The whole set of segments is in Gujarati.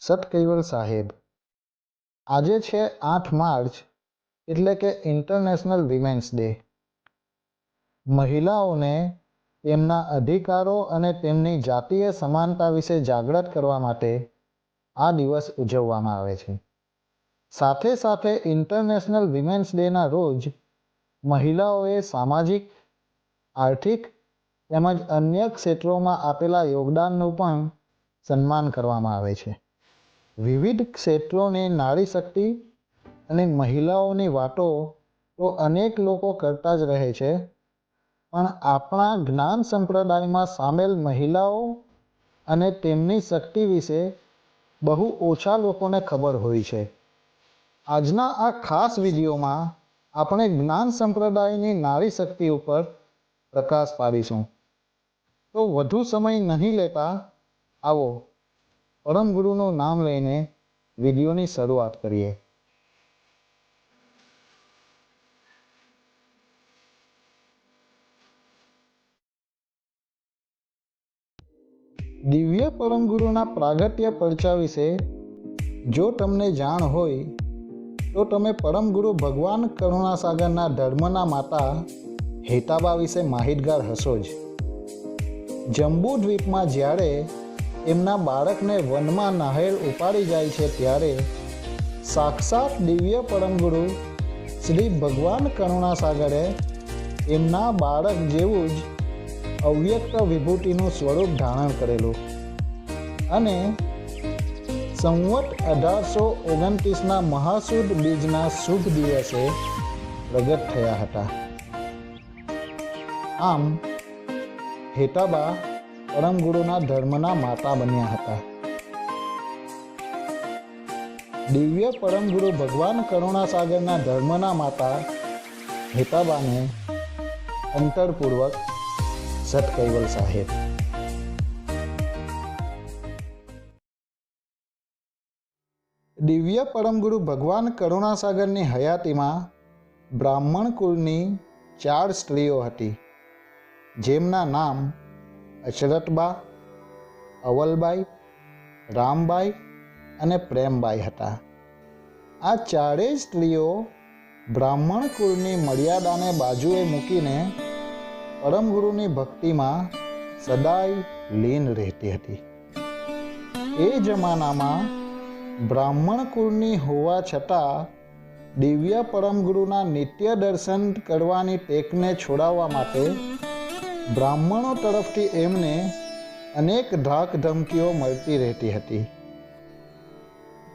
સત કૈવલ સાહેબ. આજે છે આઠ માર્ચ એટલે કે ઇન્ટરનેશનલ વિમેન્સ ડે. મહિલાઓને તેમના અધિકારો અને તેમની જાતીય સમાનતા વિશે જાગૃત કરવા માટે આ દિવસ ઉજવવામાં આવે છે. સાથે સાથે ઇન્ટરનેશનલ વિમેન્સ ડેના રોજ મહિલાઓએ સામાજિક, આર્થિક તેમજ અન્ય ક્ષેત્રોમાં આપેલા યોગદાનનું પણ સન્માન કરવામાં આવે છે. વિવિધ ક્ષેત્રોની નારી શક્તિ અને મહિલાઓની વાતો તો અનેક લોકો કરતા જ રહે છે. પણ આપણા જ્ઞાન સંપ્રદાયમાં સામેલ મહિલાઓ અને તેમની શક્તિ વિશે બહુ ઓછા લોકોને ખબર હોય છે. આજના આ ખાસ વિડીયોમાં આપણે જ્ઞાન સંપ્રદાયની નારી શક્તિ ઉપર પ્રકાશ પાડીશું. તો વધુ સમય નહીં લેતા આવો પરમ ગુરુનું નામ લઈને વિડીયોની શરૂઆત કરીએ. દિવ્ય પરમ ગુરુના પ્રાગટ્ય પરચા વિશે જો તમને જાણ હોય, તો તમે પરમ ગુરુ ભગવાન કરુણાસાગરના ધર્મના માતા હેતાબા વિશે માહિતગાર હશો જ. જંબુ દ્વીપમાં જ્યારે એમના બાળકને વનમાં નાહેર ઉપાડી જાય છે ત્યારે સાક્ષાત દિવ્ય પરમગુરુ શ્રી ભગવાન કરુણાસાગરે એમના બાળક જેવું જ અવ્યક્ત વિભૂતિનું સ્વરૂપ ધારણ કરેલું. અને સંવત અઢારસો ઓગણત્રીસના મહાસુદ બીજના શુભ દિવસે પ્રગટ થયા હતા. આમ, હેતાબા પરમગુરુના ધર્મના માતા બન્યા હતા. દિવ્ય પરમગુરુ ભગવાન કરુણાસાગરના ધર્મના માતા હેતાબાને અંતરપૂર્વક સતકૈવલ સાહેબ. દિવ્ય પરમગુરુ ભગવાન કરુણાસાગરની હયાતીમાં બ્રાહ્મણ કુળની ચાર સ્ત્રીઓ હતી, જેમના નામ અચરતબા અવલબાઈ, રામબાઈ અને પ્રેમબાઈ હતા. આ ચારેય સ્ત્રીઓ બ્રાહ્મણ કુળની મર્યાદાને બાજુએ મૂકીને પરમગુરુની ભક્તિમાં સદાય લીન રહેતી હતી. એ જમાનામાં બ્રાહ્મણ કુળની હોવા છતાં દિવ્ય પરમગુરુના નિત્ય દર્શન કરવાની ટેકને છોડાવવા માટે બ્રાહ્મણો તરફથી એમને અનેક ધાક ધમકીઓ મળતી રહેતી હતી.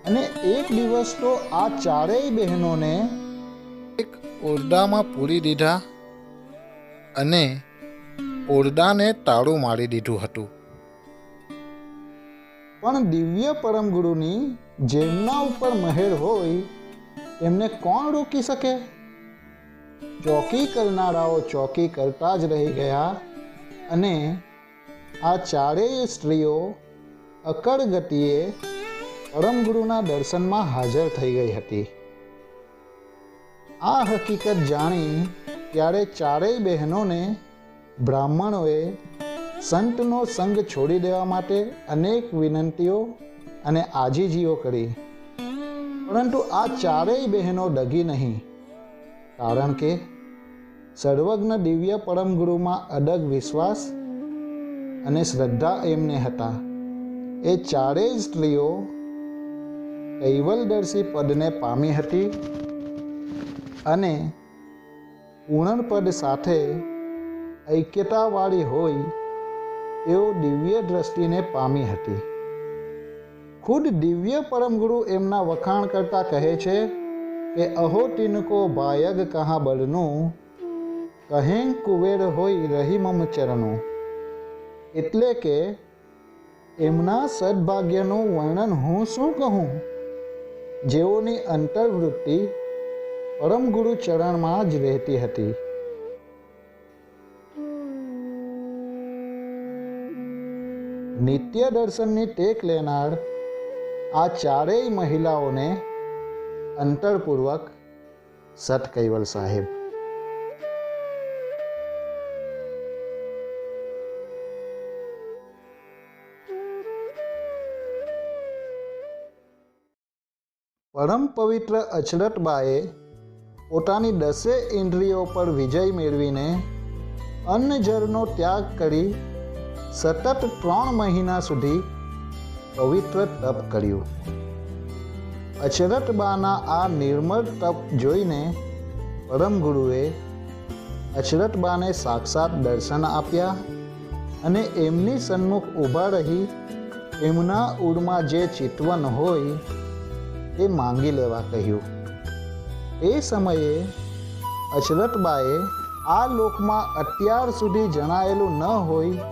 અને એક દિવસ તો આ ચારેય બહેનોને એક ઓરડામાં પૂરી દીધા અને ઓરડાને તાળું મારી દીધું હતું. પણ દિવ્ય પરમગુરુની જેમના ઉપર મહેર હોય, તેમને કોણ રોકી શકે? ચોકી કરનારાઓ ચોકી કરતા જ રહી ગયા અને આ ચારેય સ્ત્રીઓ અકળ ગતિએ પરમગુરુના દર્શનમાં હાજર થઈ ગઈ હતી. આ હકીકત જાણી ત્યારે ચારેય બહેનોને બ્રાહ્મણોએ સંતનો સંગ છોડી દેવા માટે અનેક વિનંતીઓ અને આજીજીઓ કરી. પરંતુ આ ચારેય બહેનો ડગી નહીં. કારણ કે સર્વજ્ઞ દિવ્ય પરમ ગુરુમાં અડગ વિશ્વાસ અને શ્રદ્ધા એમને હતા. એ ચારેય સ્ત્રીઓ કૈવલદર્શી પદને પામી હતી અને પૂર્ણપદ સાથે ઐક્યતાવાળી હોય તેઓ દિવ્ય દ્રષ્ટિને પામી હતી. ખુદ દિવ્ય પરમગુરુ એમના વખાણ કરતા કહે છે કે અહો તિનકો બાયગ કહા બળનું? કહેં કુવેર હોય રહી મમ ચરણો. એટલે કે એમના સદભાગ્યનું વર્ણન હું શું કહું? જેઓની અંતર્વૃત્તિ પરમ ગુરુ ચરણમાં જ રહેતી હતી. નિત્ય દર્શનની ટેક લેનાર આ ચારેય મહિલાઓને અંતરપૂર્વક સત કૈવલ સાહેબ. પરમ પવિત્ર અચરતબાએ પોતાની દસે ઇન્દ્રિયો પર વિજય મેળવીને અન્નજળનો ત્યાગ કરી સતત ત્રણ મહિના સુધી પવિત્ર તપ કર્યું. અચરતબાના આ નિર્મળ તપ જોઈને પરમ ગુરુએ અછરતબાને સાક્ષાત દર્શન આપ્યા અને એમની સન્મુખ ઊભા રહી, એમના ઉડમાં જે ચિતવન હોય તે માંગી લેવા કહ્યું. એ સમયે અછરતબાએ આ લોકમાં અત્યાર સુધી જણાયેલું ન હોય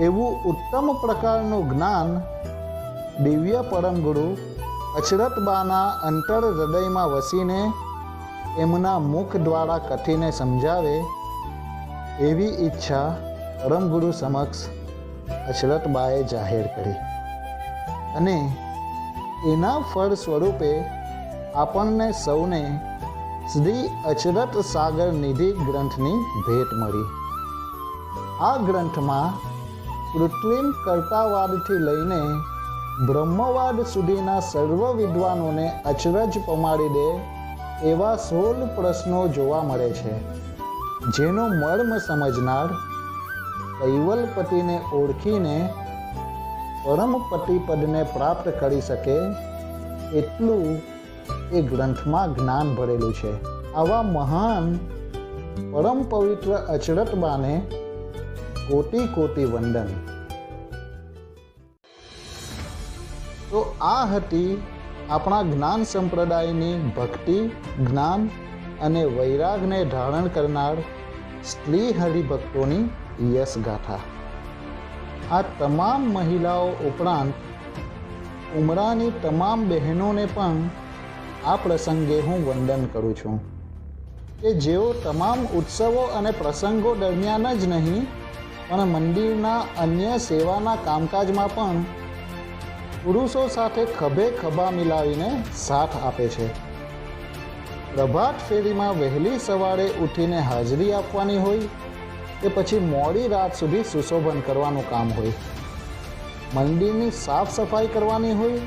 એવું ઉત્તમ પ્રકારનું જ્ઞાન દિવ્ય પરમ ગુરુ અચરતબાના અંતર હૃદયમાં વસીને એમના મુખ દ્વારા કથીને સમજાવે એવી ઈચ્છા પરમગુરુ સમક્ષ અચરતબાએ જાહેર કરી. અને એના ફળ સ્વરૂપે આપણને સૌને શ્રી અચરત સાગર નિધિ ગ્રંથની ભેટ મળી. આ ગ્રંથમાં કૃત્રિમ કર્તાવાદથી લઈને બ્રહ્મવાદ સુધીના સર્વ વિદ્વાનોને અચરજ પમાડી દે એવા સોળ પ્રશ્નો જોવા મળે છે. જેનો મર્મ સમજનાર કૈવલપતિને ઓળખીને પરમપતિ પદને પ્રાપ્ત કરી શકે એટલું એ ગ્રંથમાં જ્ઞાન ભરેલું છે. આવા મહાન પરમ પવિત્ર અચરતબાને કોટી કોટી વંદન. તો આ હતી આપણા જ્ઞાન સંપ્રદાયની ભક્તિ, જ્ઞાન અને વૈરાગને ધારણ કરનાર સ્ત્રી હરિભક્તોની યશગાથા. આ તમામ મહિલાઓ ઉપરાંત ઉમરાની તમામ બહેનોને પણ આ પ્રસંગે હું વંદન કરું છું કે જેઓ તમામ ઉત્સવો અને પ્રસંગો દરમિયાન જ નહીં, પણ મંદિરના અન્ય સેવાના કામકાજમાં પણ પુરુષો સાથે ખભે ખભા મિલાવીને સાથ આપે છે. પ્રભાત ફેરીમાં વહેલી સવારે ઉઠીને હાજરી આપવાની હોય કે પછી મોડી રાત સુધી સુશોભન કરવાનું કામ હોય. મંદિરની સાફ સફાઈ કરવાની હોય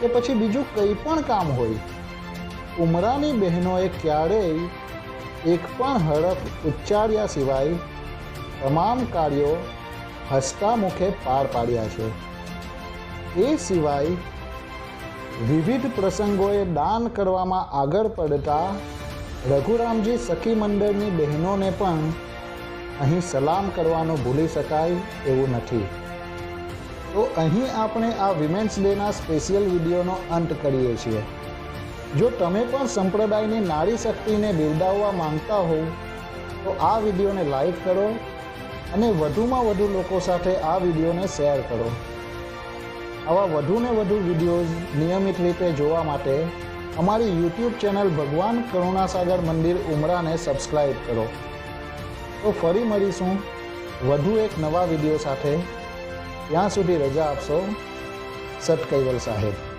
કે પછી બીજું કંઈ પણ કામ હોય. ઉમરાની બહેનોએ ક્યારેય એક પણ હડપ ઉચ્ચાર્યા સિવાય તમામ કાર્યો હસતા મુખે પાર પાડ્યા છે. એ સિવાય વિવિધ પ્રસંગોએ દાન કરવામાં આગળ પડતા રઘુરામજી સખી મંડળની બહેનોને પણ અહીં સલામ કરવાનું ભૂલી શકાય એવું નથી. તો અહીં આપણે આ વિમેન્સ ડેના સ્પેશિયલ વિડીયોનો અંત કરીએ છીએ. જો તમે પણ સંપ્રદાયની નારી શક્તિને બિરદાવવા માંગતા હોવ, તો આ વિડીયોને લાઈક કરો અને વધુમાં વધુ લોકો સાથે આ વિડીયોને શેર કરો. આવા વધુને વધુ વિડીયોઝ નિયમિત રીતે જોવા માટે અમારી યુટ્યુબ ચેનલ ભગવાન કરુણાસાગર મંદિર ઉમરાને સબસ્ક્રાઈબ કરો. તો ફરી મળીશું વધુ એક નવા વીડિયો સાથે. ત્યાં સુધી રજા આપશો. સત કૈવલ સાહેબ.